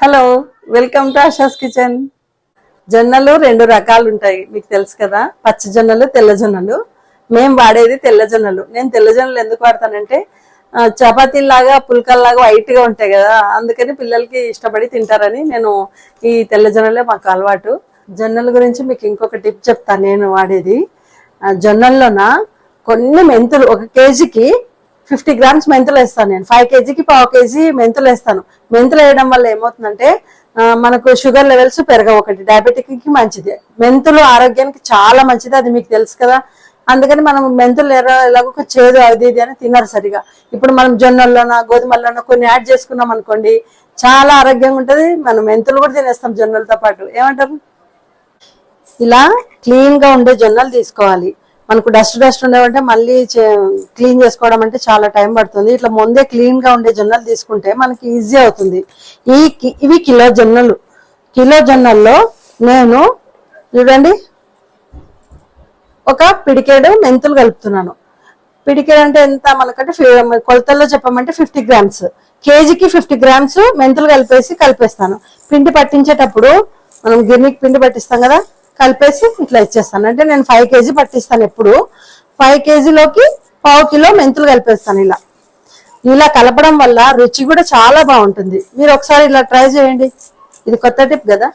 Hello welcome to Asha's kitchen. జొన్నలు రెండు రకాలు ఉంటాయి మీకు తెలుసు కదా. పచ్చ జొన్నలు తెల్ల జొన్నలు. మేము వాడేది తెల్ల జొన్నలు. నేను తెల్ల జొన్నలు ఎందుకు వాడతానంటే చపాతీలాగా పుల్కల్లాగా వైట్గా ఉంటాయి కదా అందుకని పిల్లలకి ఇష్టపడి తింటారని నేను ఈ తెల్ల జొన్నలే మాకు అలవాటు. జొన్నల గురించి మీకు ఇంకొక టిప్ చెప్తాను నేను వాడేది. ఆ, జొన్నల్లోన కొన్ని మెంతులు ఒక కేజీకి ఫిఫ్టీ గ్రామ్స్ మెంతులు వేస్తాను నేను. ఫైవ్ కేజీకి పావు కేజీ మెంతులు వేస్తాను. మెంతులు వేయడం వల్ల ఏమవుతుందంటే మనకు షుగర్ లెవెల్స్ పెరగవు ఒకటి. డయాబెటిక్కి మంచిది. మెంతులు ఆరోగ్యానికి చాలా మంచిది అది మీకు తెలుసు కదా. అందుకని మనం మెంతులు ఎర్ర- ఎలాగో చేదు అది ఇది అని తినరు సరిగా. ఇప్పుడు మనం జొన్నల్లోన గోధుమల్లోన కొన్ని యాడ్ చేసుకున్నాం అనుకోండి చాలా ఆరోగ్యంగా ఉంటుంది. మనం మెంతులు కూడా తినేస్తాం జొన్నలతో పాటు. ఏమంటారు? ఇలా క్లీన్గా ఉండే జొన్నలు తీసుకోవాలి. మనకు డస్ట్ డస్ట్ ఉండేవంటే మళ్ళీ క్లీన్ చేసుకోవడం అంటే చాలా టైం పడుతుంది. ఇట్లా ముందే క్లీన్గా ఉండే జొన్నలు తీసుకుంటే మనకి ఈజీ అవుతుంది. ఈ కి- ఇవి కిలో జొన్నలు. కిలో జొన్నల్లో నేను చూడండి ఒక పిడికేడు మెంతులు కలుపుతున్నాను. పిడికేడు అంటే ఎంత మనకంటే కొలతల్లో చెప్పమంటే ఫిఫ్టీ గ్రామ్స్ కేజీకి ఫిఫ్టీ గ్రామ్స్ మెంతులు కలిపేసి కలిపేస్తాను. పిండి పట్టించేటప్పుడు మనం గిన్నెకి పిండి పట్టిస్తాం కదా కలిపేసి ఇట్లా ఇచ్చేస్తాను. అంటే నేను ఫైవ్ కేజీ పట్టిస్తాను ఎప్పుడు. ఫైవ్ కేజీలోకి పావు కిలో మెంతులు కలిపేస్తాను ఇలా. ఇలా కలపడం వల్ల రుచి కూడా చాలా బాగుంటుంది. మీరు ఒకసారి ఇలా ట్రై చేయండి. ఇది కొత్త టిప్ కదా.